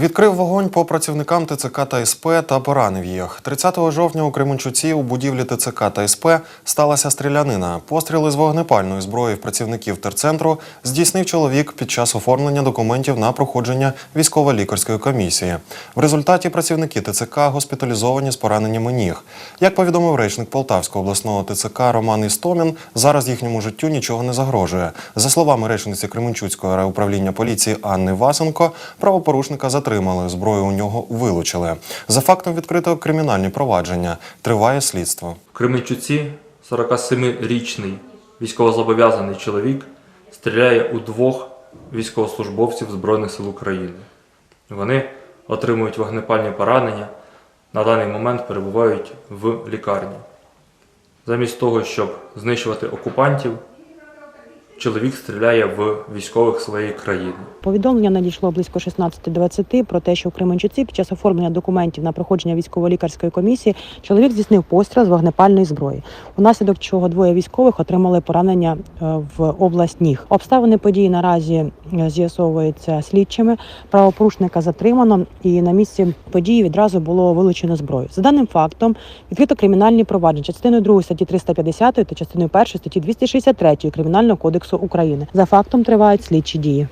Відкрив вогонь по працівникам ТЦК та СП та поранив їх. 30 жовтня у Кременчуці у будівлі ТЦК та СП сталася стрілянина. Постріли з вогнепальної зброї в працівників терцентру здійснив чоловік під час оформлення документів на проходження військово-лікарської комісії. В результаті працівники ТЦК госпіталізовані з пораненнями ніг. Як повідомив речник Полтавського обласного ТЦК Роман Істомін, зараз їхньому життю нічого не загрожує. За словами речниці Кременчуцького райуправління поліції Анни Васенко, правопорушника затримали, зброю у нього вилучили. За фактом відкрито кримінальні провадження. Триває слідство. В Кременчуці 47-річний військовозобов'язаний чоловік стріляє у двох військовослужбовців Збройних сил України. Вони отримують вогнепальні поранення, на даний момент перебувають в лікарні. Замість того, щоб знищувати окупантів, чоловік стріляє в військових своєї країни. Повідомлення надійшло близько 16.20 про те, що в Кременчуці під час оформлення документів на проходження військово-лікарської комісії чоловік здійснив постріл з вогнепальної зброї, унаслідок чого двоє військових отримали поранення е, в область ніг. Обставини події наразі е, з'ясовуються слідчими. Правопорушника затримано, і на місці події відразу було вилучено зброю. За даним фактом відкрито кримінальні провадження частиною 2 статті 350 та частиною 1 статті 263 Кримінального кодексу України. За фактом тривають слідчі дії.